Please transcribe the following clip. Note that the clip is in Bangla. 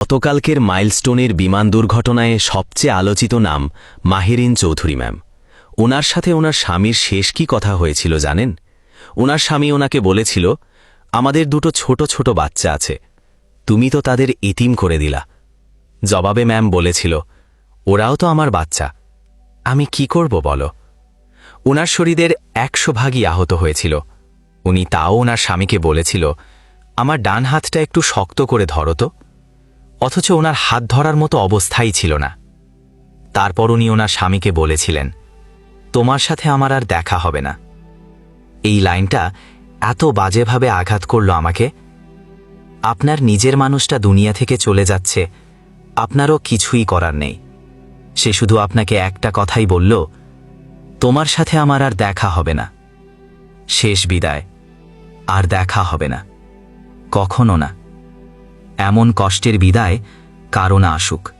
গতকালকের মাইলস্টোনের বিমান দুর্ঘটনায় সবচেয়ে আলোচিত নাম মাহেরিন চৌধুরী, ম্যাম। ওনার সাথে ওনার স্বামীর শেষ কি কথা হয়েছিল জানেন? ওনার স্বামী ওনাকে বলেছিল, আমাদের দুটো ছোট ছোট বাচ্চা আছে। তুমি তো তাদের এতিম করে দিলা। জবাবে ম্যাম বলেছিল, ওরাও তো আমার বাচ্চা। আমি কি করব বলো? ওনার শরীরের একশো ভাগই আহত হয়েছিল। উনি তাও ওনার স্বামীকে বলেছিল, আমার ডান হাতটা একটু শক্ত করে ধরো তো। অথচ ওনার হাত ধরার মতো অবস্থাই ছিল না। তারপর উনি ওনার স্বামীকে বলেছিলেন, তোমার সাথে আমার আর দেখা হবে না। এই লাইনটা এত বাজেভাবে আঘাত করল আমাকে। আপনার নিজের মানুষটা দুনিয়া থেকে চলে যাচ্ছে, আপনারও কিছুই করার নেই। সে শুধু আপনাকে একটা কথাই বলল, তোমার সাথে আমার আর দেখা হবে না। শেষ বিদায়। আর দেখা হবে না। কখনো না। এমন কষ্টের বিদায় কারও না আসুক।